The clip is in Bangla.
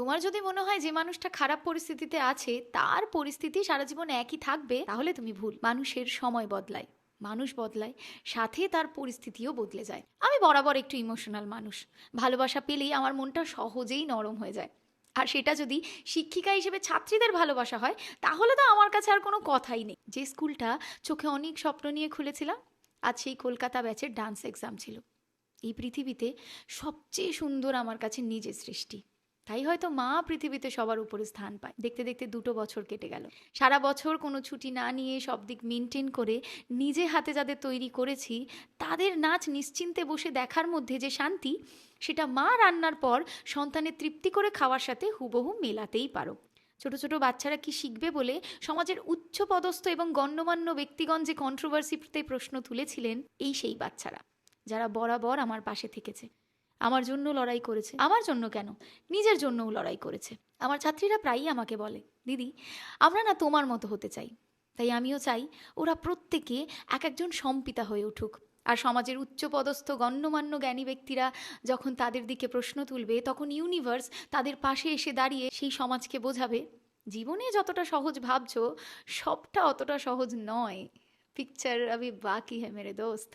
তোমার যদি মনে হয় যে মানুষটা খারাপ পরিস্থিতিতে আছে, তার পরিস্থিতি সারা জীবন একই থাকবে, তাহলে তুমি ভুল। মানুষের সময় বদলায়। মানুষ বদলায়, সাথে তার পরিস্থিতিও বদলে যায়। আমি বরাবর একটু ইমোশনাল মানুষ। ভালোবাসা পেলেই আমার মনটা সহজেই নরম হয়ে যায়। আর সেটা যদি শিক্ষিকা হিসেবে ছাত্রীদের ভালোবাসা হয়, তাহলে তো আমার কাছে আর কোনো কথাই নেই। যে স্কুলটা চোখে অনেক স্বপ্ন নিয়ে খুলেছিলাম, আজ সেই কলকাতা ব্যাচের ডান্স এক্সাম ছিল। এই পৃথিবীতে সবচেয়ে সুন্দর আমার কাছে নিজের সৃষ্টি। তাই হয়তো মা পৃথিবীতে সবার উপরে স্থান পায়। দেখতে দেখতে দুটো বছর কেটে গেল। সারা বছর কোনো ছুটি না নিয়ে সব দিক মেনটেন করে নিজে হাতে যাদের তৈরি করেছি, তাদের নাচ নিশ্চিন্তে বসে দেখার মধ্যে যে শান্তি, সেটা মা রান্নার পর সন্তানের তৃপ্তি করে খাওয়ার সাথে হুবহু মেলাতেই পারো। ছোট ছোট বাচ্চারা কি শিখবে বলে সমাজের উচ্চ পদস্থ এবং গণ্যমান্য ব্যক্তিগণ যে কন্ট্রোভার্সিতে প্রশ্ন তুলেছিলেন, এই সেই বাচ্চারা, যারা বরাবর আমার পাশে থেকেছে। আমার জন্য লড়াই করেছে। আমার জন্য কেন? নিজের জন্যও লড়াই করেছে। আমার ছাত্রীরা প্রায়ই আমাকে বলে, দিদি, আমরা না তোমার মতো হতে চাই। তাই আমিও চাই ওরা প্রত্যেকে এক একজন সম্পিতা হয়ে উঠুক। আর সমাজের উচ্চপদস্থ, গণ্যমান্য জ্ঞানী ব্যক্তিরা যখন তাদের দিকে প্রশ্ন তুলবে, তখন ইউনিভার্স তাদের পাশে এসে দাঁড়িয়ে সেই সমাজকে বোঝাবে, জীবনে যতটা সহজ ভাবছ, সবটা অতটা সহজ নয়। পিকচার আবি বাকি হ্যাঁ মেরে দোস্ত।